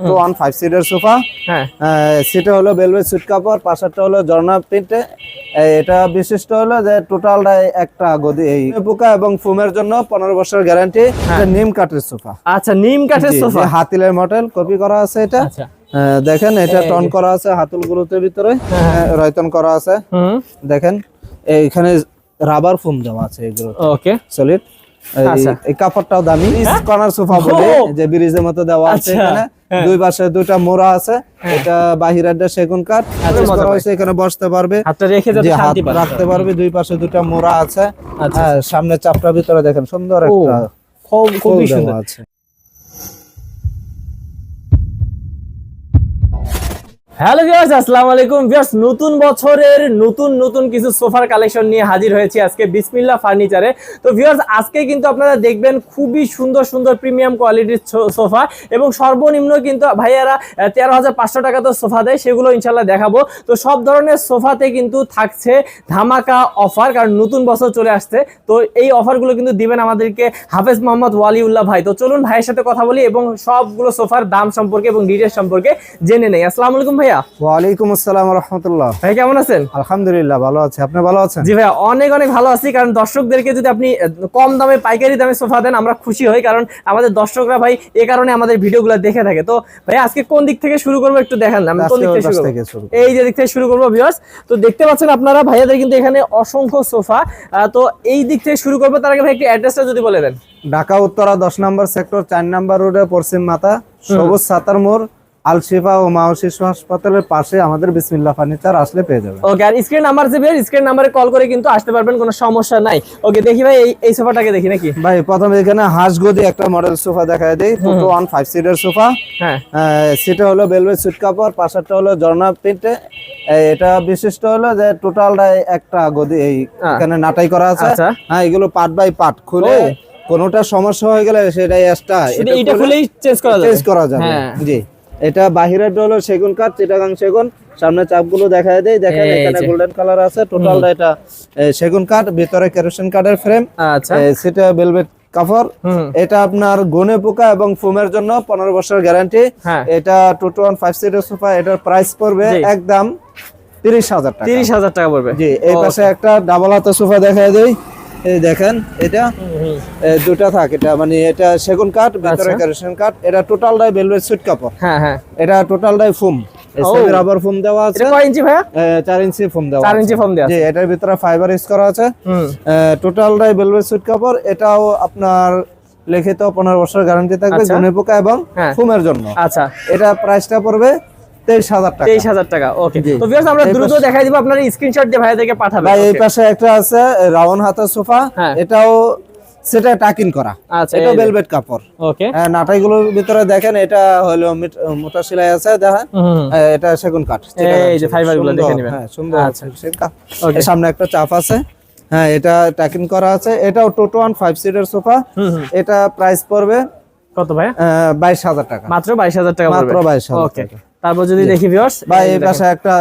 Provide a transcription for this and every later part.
Two one five সিটের sofa হ্যাঁ। সেটা হলো বেলভেট সুট কাপড় পাশেরটা হলো ঝর্ণা প্রিন্টে এটা বিশিষ্ট হলো যে টোটালটা একটা গদি এই পোকা এবং ফুমের জন্য পনেরো বছর গ্যারান্টি নিম কাঠের সোফা আচ্ছা নিম কাঠের সোফা হাতিলের মডেল কপি করা আছে এটা। আচ্ছা। দেখেন এটা টন করা আছে হাতুল গুলোতে ভিতরে। হ্যাঁ, রয়তন করা আছে। দেখেন এইখানে রাবার ফোম দেওয়া আছে এগুলো ওকে। সলিড আচ্ছা। এই কাপড়টাও দামি। কর্নার সোফা বলে যে ব্রিজের মতো দেওয়া আছে আচ্ছা, এখানে। হ্যাঁ। দুই পাশে দুইটা মোড়া আছে এটা বাহিরের সেগুন কাঠ। আচ্ছা, এখানে বসতে পারবে। রাখতে পারবে দুই পাশে দুইটা মোড়া আছে। আচ্ছা। হ্যাঁ সামনে চাপটা ভিতরে দেখেন সুন্দর একটা খুব খুবই সুন্দর। আছে। হ্যালো ভিউয়ার্স আসসালামু আলাইকুম। ভিউয়ার্স নতুন বছরের নতুন নতুন কিছু সোফার কালেকশন নিয়ে হাজির হয়েছি আজকে বিসমিল্লাহ ফার্নিচারে। তো ভিউয়ার্স আজকে কিন্তু আপনারা দেখবেন খুবই সুন্দর সুন্দর প্রিমিয়াম কোয়ালিটির সোফা এবং সর্বনিম্ন কিন্তু ভাইয়ারা তেরো হাজার পাঁচশো টাকা তো সোফা দেয়, সেগুলো ইনশাল্লাহ দেখাবো। তো সব ধরনের সোফাতে কিন্তু থাকছে ধামাকা অফার কারণ নতুন বছর চলে আসছে। তো এই অফারগুলো কিন্তু দিবেন আমাদেরকে হাফেজ মোহাম্মদ ওয়ালিউল্লাহ ভাই। তো চলুন ভাইয়ের সাথে কথা বলি এবং সবগুলো সোফার দাম সম্পর্কে এবং ডিটেলস সম্পর্কে জেনে নেই। আসসালামু আলাইকুম ভাইয়া? ওয়ালাইকুম আসসালাম রহমতুল্লাহ। ভাই কেমন আছেন? আলহামদুলিল্লাহ ভালো আছে। আপনি ভালো আছেন? জি ভাইয়া অনেক অনেক ভালো আছি কারণ দর্শকদেরকে যদি আপনি কম দামে পাইকারি দামে সোফা দেন আমরা খুশি হই কারণ আমাদের দর্শকরা ভাই এ কারণে আমাদের ভিডিওগুলো দেখে থাকে। তো ভাই আজকে কোন দিক থেকে শুরু করব একটু দেখান আমি কোন দিক থেকে শুরু। এই যে দিক থেকে শুরু করব ভিউয়ার্স তো দেখতে পাচ্ছেন আপনারা ভাইয়াদের কিন্তু এখানে অসংখ্য সোফা। তো এই দিক থেকে শুরু করব তার আগে ভাই একটু অ্যাড্রেসটা যদি বলে দেন। ঢাকা উত্তরা দশ নম্বর সেক্টর চার নম্বর রোডে পশ্চিম মাথা সবুজ সাতার মোড় আলশিফা ও মাও শিশু হাসপাতালের পাশে আমাদের বিসমিল্লাহ ফার্নিচার আসলে পেয়ে যাবেন। ওকে আর স্ক্রিন নাম্বার যে ভাই স্ক্রিন নাম্বারে কল করে কিন্তু আসতে পারবেন কোনো সমস্যা নাই। ওকে দেখি ভাই এই এই সোফাটাকে দেখি নাকি? ভাই প্রথমে এখানে হাঁস গদি একটা মডেল সোফা দেখা দেয় টু ওয়ান ফাইভ সিটের সোফা। হ্যাঁ। সেটা হলো বেলভেট সুট কাপড় পাশেরটা হলো ঝর্ণা প্রিন্টে এটা বিশিষ্ট হলো যে টোটালটা একটা গদি এই। এখানে নাটাই করা আছে। আচ্ছা। হ্যাঁ এগুলো পার্ট বাই পার্ট খুলে। কোনোটা সমস্যা হয়ে গেলে সেটাই এক্সট্রা এটা খুলেই চেঞ্জ করা যাবে। চেঞ্জ করা যাবে। হ্যাঁ। জি। এটা বাহিরের হলো সেগুন কাঠ চিটাগাং সেগুন। সামনে চাপগুলো দেখা দেয় দেখেন এখানে গোল্ডেন কালার আছে। টোটালটা এটা সেগুন কাঠ ভিতরে কেরোসিন কাঠের ফ্রেম আচ্ছা। সেটা বেলভেট কাপড় এটা আপনার গনে পোকা এবং ফোমের জন্য পনেরো বছর গ্যারান্টি এটা টু টু ওয়ান ফাইভ সিটের সোফা এটার প্রাইস পড়বে একদম তিরিশ হাজার টাকা। তিরিশ হাজার টাকা পড়বে। জি এই. পাশে একটা ডাবল হাতা সোফা দেখা দেয় এই দেখেন এটা দুটা থাক এটা মানে এটা সেগুন কাঠ ভিতরে আচ্ছা। কাঠ এটা টোটালটাই বেলভেট সুইট কাপড়। হ্যাঁ হ্যাঁ। এটা টোটালটাই ফোম ও। রাবার ফোম দেওয়া আছে। এটা কয় ইঞ্চি ফোম দেওয়া চার ইঞ্চি ফোম দেওয়া জি এটার ভিতরে ফাইবার ইউজ করা আছে। টোটালটাই বেলভেট সুইট কাপড় এটাও আপনার লিখিত পনেরো বছর গ্যারান্টি থাকবে আচ্ছা। পোকা এবং হ্যাঁ। ফোমের জন্য। আচ্ছা। এটা প্রাইসটা পড়বে টাকা। হাজার ওকে জি। তো আমরা দ্রুত দেখাই দিব আপনার স্ক্রিনশট দিয়ে পাঠাবেন ভাই এই পাশে একটা আছে রাউন্ড সোফা। হ্যাঁ। এটাও সেটা করা। আচ্ছা এটা ভেলভেট কাপড়। ওকে হ্যাঁ, নাটাইগুলোর ভিতরে দেখেন এটা হলো মোটা সেলাই আছে দেখেন। হ্যাঁ, এটা সেগুন কাঠ। এই যে দেখে হ্যাঁ সুন্দর আচ্ছা। সামনে একটা চাপ আছে। হ্যাঁ এটা টাকিং করা আছে। এটাও টোটো ওয়ান ফাইভ সিটের সোফা। এটা প্রাইস পড়বে কত ভাইয়া? বাইশ হাজার টাকা। মাত্র বাইশ হাজার টাকা মাত্র বাইশ 22,000 ওকে টাকা। তারপর যদি দেখি ভিউয়ার্স বা এই পাশে একটা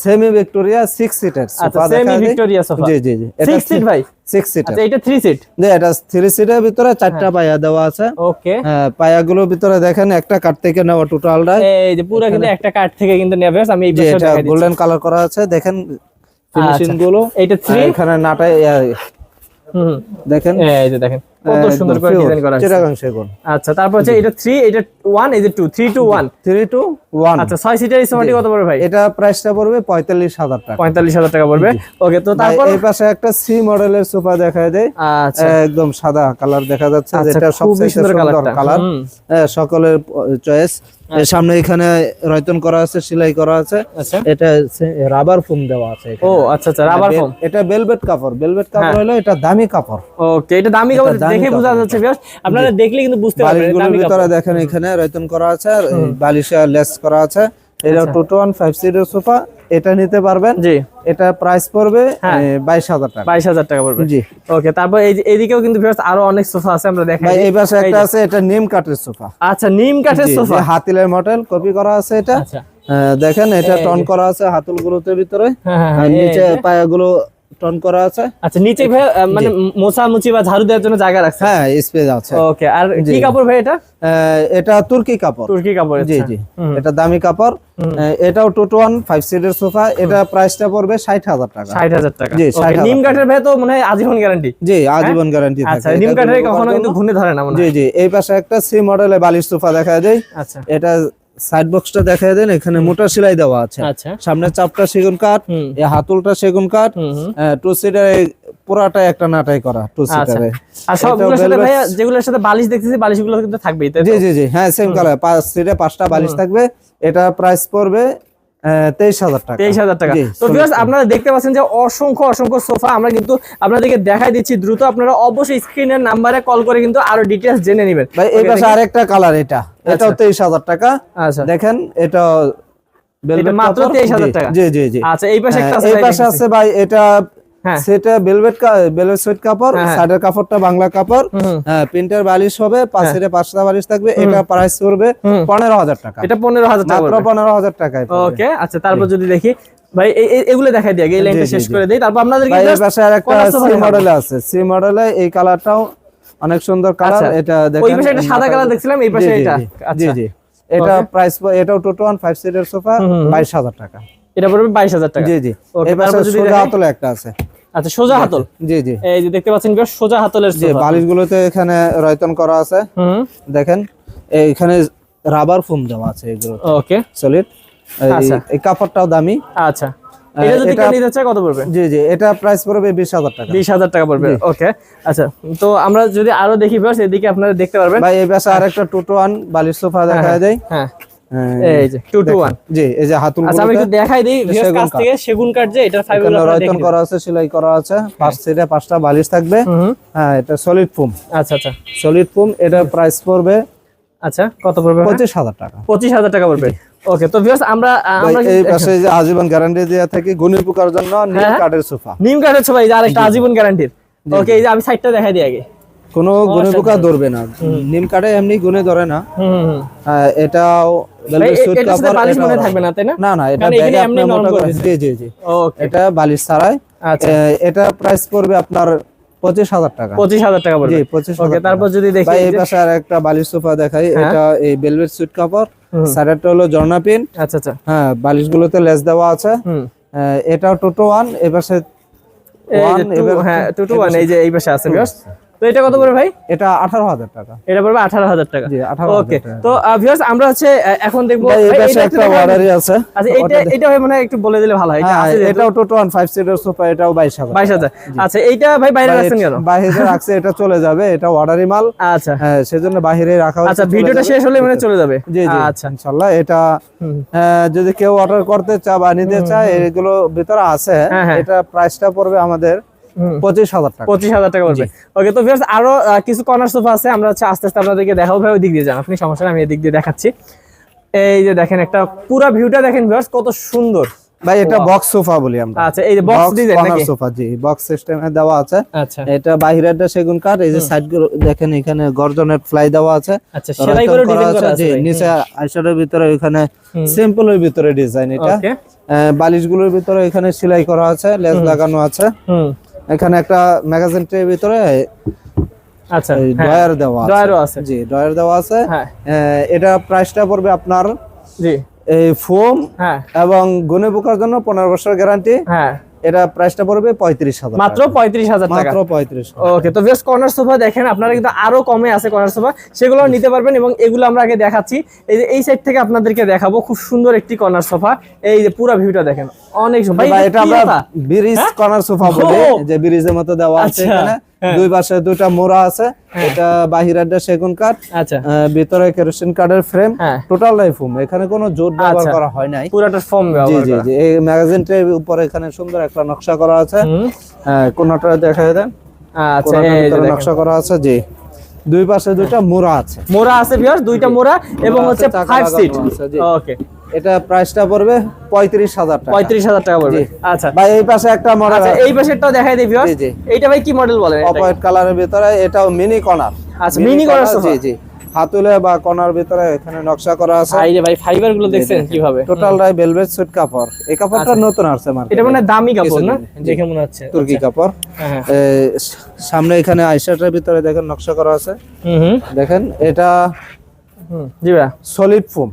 সেমি ভিক্টোরিয়া সিক্স সিটের সোফা সেমি ভিক্টোরিয়া সোফা জি জি জি। সিক্স সিট ভাই। সিক্স সিটার আচ্ছা এটা থ্রি সিট যে এটা থ্রি সিটের ভিতরে চারটা হ্যাঁ। পায়া দেওয়া আছে। ওকে হ্যাঁ, পায়াগুলোর ভিতরে দেখেন একটা কাঠ থেকে নেওয়া টোটালটা এই যে পুরো কিন্তু একটা কার্ড থেকে কিন্তু নেবে আমি এই যে দেখাই দিচ্ছি। গোল্ডেন কালার করা আছে। দেখেন ফিনিশিং আচ্ছা। গুলো। এইটা আর থ্রি এখানে নাটা হুম। দেখেন। এই যে দেখেন। কত সুন্দর করে ডিজাইন করা আছে। চিটাগাং সেগুন আচ্ছা তারপর হচ্ছে এটা থ্রি এটা ওয়ান এই যে two three two one three two one আচ্ছা ছয় সিটের এই কত পড়বে ভাই? এটা প্রাইসটা পড়বে পঁয়তাল্লিশ হাজার টাকা। পঁয়তাল্লিশ হাজার টাকা পড়বে। ওকে তো তারপর এই পাশে একটা সি মডেলের সোফা দেখা দেয় আচ্ছা। একদম সাদা কালার দেখা যাচ্ছে আচ্ছা, যেটা সবচেয়ে সুন্দর সুন্দর কালার সকলের চয়েস সামনে এখানে রয়তন করা আছে সেলাই করা আছে। আচ্ছা। এটা রাবার ফোম দেওয়া আছে ও আচ্ছা আচ্ছা রাবার ফোম এটা বেলভেট কাপড় বেলভেট কাপড়। হলো এটা দামি কাপড় ওকে এটা দামি কাপড় দেখে বোঝা যাচ্ছে ভিউয়ার্স আপনারা দেখলে কিন্তু বুঝতে পারবেন দামি ভিতরে দেখেন এখানে রয়তন করা আছে আর বালিশে লেস করা আছে। এটা আচ্ছা। টোটো ওয়ান ফাইভ সিটের সোফা এটা নিতে পারবেন। জি। এটা প্রাইস পড়বে হ্যাঁ। বাইশ হাজার টাকা। বাইশ হাজার টাকা পড়বে। জি। ওকে তারপর এইদিকেও কিন্তু আরও অনেক সোফা আছে আমরা দেখাই ভাই এই পাশে একটা আছে এটা নিম কাঠের সোফা। আচ্ছা নিম কাঠের সোফা? হাতিলের মডেল কপি করা আছে এটা। আচ্ছা। দেখেন এটা টন করা আছে হাতুল গুলোতে ভিতরে। হ্যাঁ হ্যাঁ হ্যাঁ, নিচে। পায়াগুলো টন করা আছে। আচ্ছা নিচে ভাই মানে মোছা মুচি বা ঝাড়ু দেওয়ার জন্য জায়গা রাখছে হ্যাঁ স্পেস আছে। ওকে আর কি কাপড় ভাই এটা? এটা তুর্কি কাপড়। তুর্কি কাপড় জি আচ্ছা। জি। এটা দামি কাপড়। এটাও টু টু ওয়ান ফাইভ সিটের সোফা এটা প্রাইসটা পড়বে ষাট হাজার টাকা। ষাট হাজার টাকা। জি, Okay, 60,000 নিম কাঠের ভাই তো মনে হয় আজীবন গ্যারান্টি জি আজীবন গ্যারান্টি আচ্ছা নিম কাঠের কখনো কিন্তু ঘুরে ধরে না জি জি এই পাশে একটা সি মডেলে বালিশ সোফা দেখা যায়। আচ্ছা। এটা সাইড বক্সটা দেন এখানে মোটা সেলাই দেওয়া আছে। আচ্ছা। সামনের চাপটা সেগুন কাঠ এই হাতুলটা সেগুন কাঠ। টু সিটারে পুরাটা একটা নাটাই করা টু আচ্ছা। সিটারে আর সবগুলোর সাথে ভাইয়া যেগুলোর সাথে বালিশ দেখতেছি বালিশগুলো কিন্তু থাকবেই জি জি জি হ্যাঁ সেম কালার পাঁচ সিটে পাঁচটা বালিশ থাকবে এটা প্রাইস পড়বে তেইশ হাজার টাকা। তেইশ হাজার টাকা। তো আপনারা দেখতে পাচ্ছেন যে অসংখ্য অসংখ্য সোফা আমরা কিন্তু আপনাদেরকে দেখাই দিচ্ছি দ্রুত আপনারা অবশ্যই স্ক্রিনের নাম্বারে কল করে কিন্তু আরও ডিটেলস জেনে নেবেন। ভাই এই পাশে আরেকটা কালার এটা। এটাও তেইশ হাজার টাকা। আচ্ছা। দেখেন এটা মাত্র কাপড়। 23,000 টাকা। জি জি জি। আচ্ছা এই পাশে একটা হ্যাঁ, আছে এই পাশে আছে ভাই এটা হ্যাঁ। সেটা বেলভেট বেলভেট সুইট কাপড় হ্যাঁ। সাইডের কাপড়টা বাংলা কাপড়। প্রিন্টার বালিশ হবে পাঁচে পাঁচটা বালিশ থাকবে এটা প্রাইস করবে পনেরো হাজার টাকা। এটা পনেরো হাজার টাকা মাত্র পনেরো হাজার টাকায় ওকে আচ্ছা তারপর যদি দেখি ভাই এগুলো দেখাই দিই আগে এই লাইনটা শেষ করে দেই। তারপর একটা সি। মডেলে আছে। সি মডেলে এই কালারটাও অনেক সুন্দর কালার আচ্ছা। এটা ওই পাশে একটা সাদা কালার দেখছিলাম এই পাশে এটা জি, আচ্ছা। জি জি। এটা প্রাইস এটাও টোটো ওয়ান ফাইভ সিটের সোফা হুম, হুম, হুম। বাইশ হাজার টাকা। এটা পড়বে বাইশ হাজার টাকা। জি জি। এই পাশে সোজা? হাতলে একটা আছে। আচ্ছা সোজা হাতল। জি জি। এই যে দেখতে পাচ্ছেন বেশ সোজা হাতলের সোফা বালিশগুলোতে এখানে রয়তন করা আছে। হুম। দেখেন এইখানে রাবার ফোম দেওয়া আছে এগুলো ওকে সলিড। এই কাপড়টাও দামি। আচ্ছা। এটা যদি এটা- কেউ নিতে চায় কত পড়বে? জি জি এটা প্রাইস পড়বে বিশ হাজার টাকা। বিশ হাজার টাকা পড়বে ওকে আচ্ছা তো আমরা যদি আরও দেখি ভিউয়ার্স এদিকে আপনারা দেখতে পারবেন। ভাই এই পাশে আরেকটা টুটো ওয়ান বালিশ সোফা দেখা যায় হ্যাঁ হ্যাঁ, এই যে টু টু ওয়ান জি এই যে হাতুল আচ্ছা আমি একটু দেখাই দিই ভিউয়ার্স কাছ থেকে সেগুন কাঠ যে এটা ফাইভ রয়তন করা আছে সেলাই করা আছে পাঁচ সিটে পাঁচটা বালিশ থাকবে। হ্যাঁ এটা সলিড ফোম আচ্ছা আচ্ছা। সলিড ফোম এটা প্রাইস পড়বে আচ্ছা কত পড়বে? ভাই? পঁচিশ হাজার টাকা। পঁচিশ হাজার টাকা পড়বে। ওকে তো ভিউয়ার্স আমরা আমরা এই পাশে যে আজীবন গ্যারান্টি দেওয়া থাকে গুণী পোকার জন্য নীল হ্যাঁ। কাঠের সোফা। নিম কাঠের ছবি এই যে আরেকটা আজীবন গ্যারান্টির ওকে এই যে আমি সাইডটা দেখাই দিই আগে। কোনো গুণী পোকা ধরবে না। নিম কাঠে এমনি গুণে ধরে না। হুম এটাও না না? এটা। জি জি। জি এটা বালিশ ছাড়াই। আচ্ছা। এটা প্রাইস পড়বে আপনার পঁচিশ হাজার টাকা। পঁচিশ হাজার টাকা পড়বে। পঁচিশ তারপর যদি দেখি এই পাশে আর একটা বালিশ সোফা দেখাই। হ্যাঁ। এটা এই বেলভেট সুইট কাপড়। সাইডেরটা হলো জর্না পিন আচ্ছা আচ্ছা। হ্যাঁ বালিশগুলোতে লেস দেওয়া আছে। এটাও টোটো ওয়ান এবার হ্যাঁ টু এই ওয়ান এই যে এই পাশে আছে তো এটা কত ভাই? টাকা। এটা পড়বে আঠারো হাজার টাকা। জি আঠারো ওকে তো ভিউয়ার্স আমরা হচ্ছে এখন দেখব ভাই এই ভাই, পাশে এটা একটা দেখাই আছে। আচ্ছা এটা এটা ভাই মানে একটু বলে দিলে ভালো হয়। এটা হ্যাঁ আছে এটাও টোটো ওয়ান সিটার সোফা এটাও বাইশ হাজার আচ্ছা এইটা ভাই বাইরে রাখছেন কেন? বাইরে রাখছে এটা চলে যাবে এটা অর্ডারি মাল। আচ্ছা। হ্যাঁ সেজন্য বাইরে রাখা হয়েছে, আচ্ছা ভিডিওটা শেষ হলে মানে চলে যাবে। জি জি আচ্ছা। ইনশাআল্লাহ এটা। যদি কেউ অর্ডার করতে চা বা নিতে চায় এগুলো ভিতরে আছে। হ্যাঁ, হ্যাঁ। এটা প্রাইসটা পড়বে আমাদের। পঁচিশ হাজার টাকা। পঁচিশ হাজার টাকা পড়বে ওকে তো ভিউয়ার্স আরও কিছু কর্নার সোফা আছে। আমরা হচ্ছে আস্তে আস্তে আপনাদেরকে দেখাবো। ভাই ওই দিক দিয়ে যান আপনি সমস্যা নেই, আমি এদিক দিয়ে দেখাচ্ছি। এই যে দেখেন একটা পুরো ভিউটা দেখেন ভিউয়ার্স কত সুন্দর। ভাই এটা বক্স সোফা বলি আমরা। আচ্ছা এই যে বক্স ডিজাইন নাকি? সোফা জি বক্স সিস্টেমে দেওয়া আছে। আচ্ছা। এটা সেগুন কাঠ এই যে সাইড দেখেন এখানে গর্জনের ফ্লাই দেওয়া আছে। আচ্ছা সেলাই করে ডিজাইন করা আছে নিচে ভিতরে ওখানে সিম্পলের ভিতরে ডিজাইন এটা। বালিশগুলোর ভিতরে এখানে সেলাই করা আছে লেস লাগানো আছে। হুম। এখানে একটা ম্যাগাজিন ট্রের ভিতরে আচ্ছা হ্যাঁ ড্রয়ার দেওয়া আছে। আছে। জি ড্রয়ার দেওয়া আছে। হ্যাঁ। এটা প্রাইসটা পড়বে আপনার জি। এই ফোম হ্যাঁ। এবং গুনে পোকার জন্য পনেরো বছর গ্যারান্টি হ্যাঁ। এটা প্রাইসটা পড়বে পঁয়ত্রিশ হাজার মাত্র পঁয়ত্রিশ হাজার টাকা। মাত্র পঁয়ত্রিশ ওকে তো বেশ কর্নার সোফা দেখেন আপনারা কিন্তু আরও কমে আছে কর্নার সোফা সেগুলো নিতে পারবেন এবং এগুলো আমরা আগে দেখাচ্ছি। এই যে এই সাইড থেকে আপনাদেরকে দেখাবো খুব সুন্দর একটি কর্নার সোফা এই যে পুরো ভিউটা দেখেন অনেক এটা আমরা ব্রিজ? কর্নার সোফা বলে যে ব্রিজের মতো দেওয়া আছে আচ্ছা, এখানে। দুই পাশে দুইটা মোড়া আছে এটা বাহিরেরটা সেগুন কাঠ আচ্ছা। ভিতরে কেরোসিন কাঠের ফ্রেম হ্যাঁ। টোটাল লাইফ ফোম এখানে কোনো জোট ব্যবহার আচ্ছা। করা হয় নাই। পুরাটা ফর্ম জি জি। জি। এই ম্যাগাজিনটার উপরে এখানে সুন্দর একটা নকশা করা আছে। হ্যাঁ কোনটা দেখা দেন। আচ্ছা এই যে নকশা করা আছে জি। দুই পাশে দুইটা মোড়া আছে। মোড়া আছে ভিউয়ার্স দুইটা মোড়া এবং হচ্ছে ফাইভ সিট ওকে এটা প্রাইসটা পড়বে পঁয়ত্রিশ হাজার টাকা। পঁয়ত্রিশ হাজার টাকা পড়বে। আচ্ছা। ভাই এই পাশে একটা মডেল আচ্ছা এই পাশেরটাও দেখাই দিই ভিউয়ার্স। এইটা ভাই কি মডেল বলেন অফ হোয়াইট কালারের ভিতরে এটাও মিনি কর্নার আচ্ছা, mini corner জি জি। হাতুলে বা কোনার ভিতরে এখানে নকশা করা আছে। ভাই রে ভাই ফাইবারগুলো দেখছেন কীভাবে? টোটাল রাই ভেলভেট সুইট কাপড়। এই কাপড়টা নতুন আসছে মার্কেটে এটা মানে দামি কাপড় না? দেখে মনে হচ্ছে। তুর্কি কাপড়। হ্যাঁ হ্যাঁ। সামনে এখানে আইসাটার ভিতরে দেখেন নকশা করা আছে। হুম হুম। দেখেন এটা হুম জি ভাই সলিড ফোম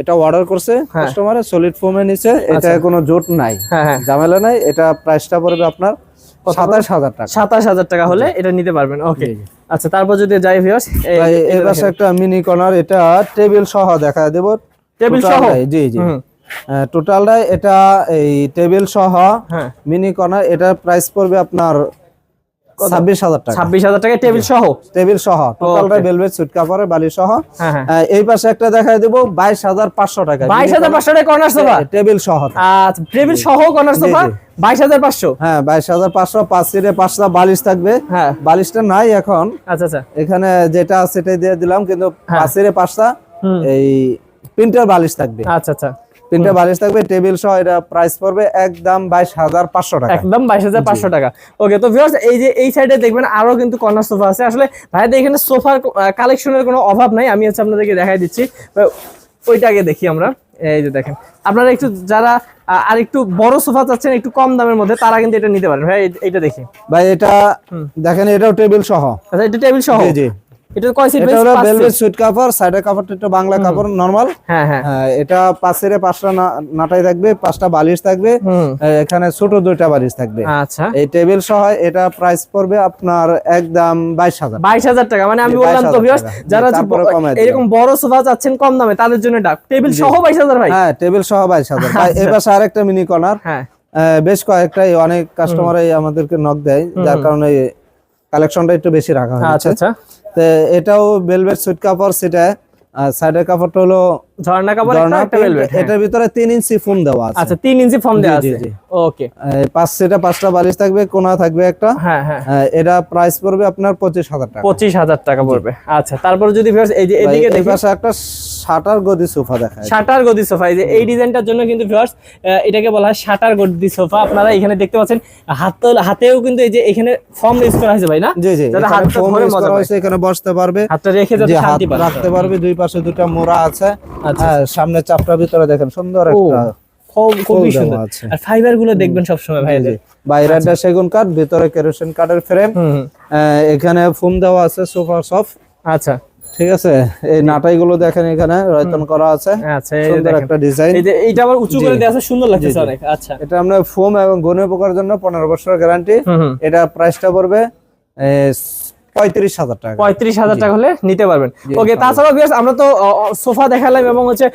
এটা অর্ডার করছে। কাস্টমারে সলিড ফোমে নিচে এটা কোনো জোট নাই। হ্যাঁ হ্যাঁ। ঝামেলা নাই এটা প্রাইসটা পড়বে আপনার সাতাশ হাজার টাকা। সাতাশ হাজার টাকা হলে এটা নিতে পারবেন ওকে। আচ্ছা তারপর যদি যাই ভিউয়ার্স এই পাশে একটা মিনি কর্নার এটা টেবিল সহ দেখা দেব। টেবিল সহ? জি জি। হুম। টোটালটাই এটা এই টেবিল সহ মিনি কর্নার এটার প্রাইস পড়বে আপনার ছাব্বিশ হাজার টাকা। ছাব্বিশ হাজার টাকা টেবিল সহ? টেবিল সহ টোটালটা ভেলভেট সুইট কাপড়ে বালি সহ। আহ, এই পাশে একটা দেখাই দেবো বাইশ হাজার পাঁচশো টাকা। বাইশ হাজার পাঁচশো টাকা কর্নার সোফা টেবিল সহ। টেবিল সহ কর্নার সোফা বাইশ হাজার পাঁচশো? হ্যাঁ বাইশ হাজার পাঁচশো পাঁচ সিটে পাঁচটা বালিশ থাকবে। হ্যাঁ। বালিশটা নাই এখন। আচ্ছা আচ্ছা। এখানে যেটা আছে সেটাই দিয়ে দিলাম কিন্তু হ্যাঁ। পাঁচ সিটে পাঁচটা এই প্রিন্টার বালিশ থাকবে। আচ্ছা আচ্ছা। তিনটা বালিশ থাকবে টেবিল সহ এটা প্রাইস পড়বে একদম বাইশ হাজার পাঁচশো টাকা। একদম বাইশ হাজার পাঁচশো টাকা। ওকে তো ভিউয়ার্স এই যে এই সাইডে দেখবেন আরও কিন্তু কর্নার সোফা আছে। আসলে ভাইদের এখানে সোফার কালেকশনের কোনো অভাব নাই। আমি হচ্ছে আপনাদেরকে দেখাই দিচ্ছি। আহ, ওইটা আগে দেখি আমরা। এই যে দেখেন আপনারা একটু যারা আর একটু বড় সোফা চাচ্ছেন একটু কম দামের মধ্যে তারা কিন্তু এটা নিতে পারেন। ভাই এইটা দেখি। ভাই এটা দেখেন এটাও টেবিল সহ। আচ্ছা এটা টেবিল সহ? জি। এটা কয় সিট এটা হলো ভেলভেট সাইডের একটু বাংলা নরমাল হ্যাঁ হ্যাঁ। এটা পাশের পাঁচটা নাটাই থাকবে পাঁচটা বালিশ থাকবে এখানে ছোট দুইটা বালিশ থাকবে। আচ্ছা। এই টেবিল সহ এটা প্রাইস পড়বে আপনার একদম বাইশ হাজার। টাকা মানে আমি বললাম তো ভিউয়ার্স যারা। এরকম বড় সোফা চাচ্ছেন কম দামে তাদের জন্য ডাক টেবিল সহ বাইশ হাজার ভাই? হ্যাঁ টেবিল সহ বাইশ হাজার। ভাই আচ্ছা। এবার আরেকটা মিনি কর্নার হ্যাঁ। বেশ কয়েকটাই অনেক কাস্টমারই আমাদেরকে নক দেয় যার কারণে কালেকশনটা একটু বেশি রাখা আচ্ছা আচ্ছা। তো এটাও বেলভেট সুইট কাপড় সেটা সাইডের কাপড়টা হলো ঝর্ণা কাপড় একটা, velvet, হ্যাঁ। এটার ভিতরে তিন ইঞ্চি ফোম দেওয়া আছে। আচ্ছা তিন ইঞ্চি ফর্ম দেওয়া আছে। ওকে। পাঁচ সেটা পাঁচটা বালিশ থাকবে কোনা থাকবে একটা। হ্যাঁ হ্যাঁ। এটা প্রাইস পড়বে আপনার পঁচিশ হাজার টাকা। পঁচিশ হাজার টাকা পড়বে। আচ্ছা তারপর যদি এই যে এদিকে দেখি। পাশে একটা শাটার গদি সোফা দেখায়। শাটার গদি সোফা এই যে এই ডিজাইনটার জন্য কিন্তু ভিউয়ার্স এটাকে বলা হয় শাটার গদি সোফা। আপনারা এখানে দেখতে পাচ্ছেন হাত হাতেও কিন্তু এই যে এখানে ফর্ম ইউজ করা হয়েছে ভাই না? জি জি যাতে foam ধরে মজা করা হয়েছে, এখানে বসতে পারবে। হাতটা রেখে যাতে শান্তি পায়। রাখতে পারবে দুই পাশে দুটা মোড়া আছে। আচ্ছা। হ্যাঁ সামনে চাপটার ভিতরে দেখেন সুন্দর একটা খুব- খুবই সুন্দর। আর ফাইবারগুলো দেখবেন সবসময় ভাই এদের। বাইরেটা সেগুন কাঠ ভিতরে কেরোসিন কাঠের ফ্রেম হুম। এখানে ফোম দেওয়া আছে সোফা সফ আচ্ছা। ঠিক আছে? এই নাটাই গুলো দেখেন এখানে রয়তন করা আছে। আচ্ছা সুন্দর একটা ডিজাইন। এই যে এইটা আবার উঁচু করে দেওয়া আছে সুন্দর লাগছে। অনেক আচ্ছা। এটা আমরা ফোম এবং গনে পোকার জন্য পনেরো বছর গ্যারান্টি এটা প্রাইসটা পড়বে পঁয়ত্রিশ হাজার টাকা। পঁয়ত্রিশ হাজার টাকা হলে নিতে পারবেন। ওকে। তাছাড়াও আমরা তো সোফা দেখালাম এবং হচ্ছে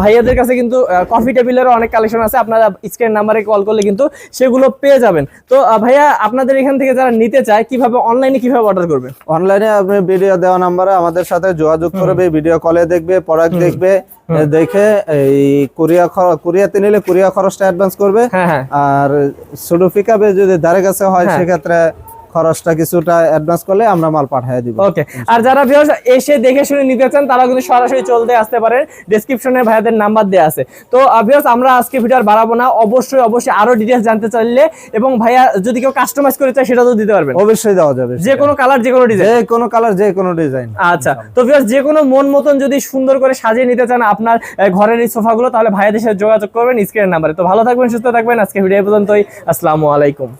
ভাইয়াদের কাছে কিন্তু কফি টেবিলেরও অনেক কালেকশন আছে। আপনারা স্ক্রিন নাম্বারে কল করলে কিন্তু সেগুলো পেয়ে যাবেন। তো ভাইয়া আপনাদের এখান থেকে যারা নিতে চায় কীভাবে অনলাইনে কীভাবে অর্ডার করবে? অনলাইনে আপনি ভিডিও দেওয়া নাম্বারে আমাদের সাথে যোগাযোগ করবে ভিডিও কলে দেখবে প্রোডাক্ট দেখবে দেখে এই কুরিয়া কুরিয়াতে নিলে কুরিয়া খরচটা অ্যাডভান্স করবে। হ্যাঁ হ্যাঁ। আর ছোট পিকআপে যদি ধারে কাছে হয় হ্যাঁ। সেক্ষেত্রে খরচটা কিছুটা অ্যাডভান্স করলে আমরা মাল পাঠিয়ে দিব। ওকে আর যারা ভিউয়ার্স এসে দেখে শুনে নিতে চান তারা কিন্তু সরাসরি চলতে আসতে পারেন। ডেসক্রিপশনে ভাইয়াদের নাম্বার দেওয়া আছে। তো ভিউয়ার্স আমরা আজকে ভিডিও আর বাড়াবো না। অবশ্যই অবশ্যই আরও ডিটেইলস জানতে চাইলে এবং ভাইয়া যদি কেউ কাস্টমাইজ করে চায় সেটা তো দিতে পারবেন। অবশ্যই দেওয়া যাবে। যে কোনো কালার যে কোনো ডিজাইন যে কোনো কালার যে কোনো ডিজাইন আচ্ছা তো ভিউয়ার্স যে কোনো মন মতন যদি সুন্দর করে সাজিয়ে নিতে চান আপনার ঘরের এই সোফাগুলো তাহলে ভাইয়াদের সাথে যোগাযোগ করবেন স্ক্রিনের নাম্বারে তো ভালো থাকবেন সুস্থ থাকবেন। আজকে ভিডিও পর্যন্তই। আসসালামু আলাইকুম।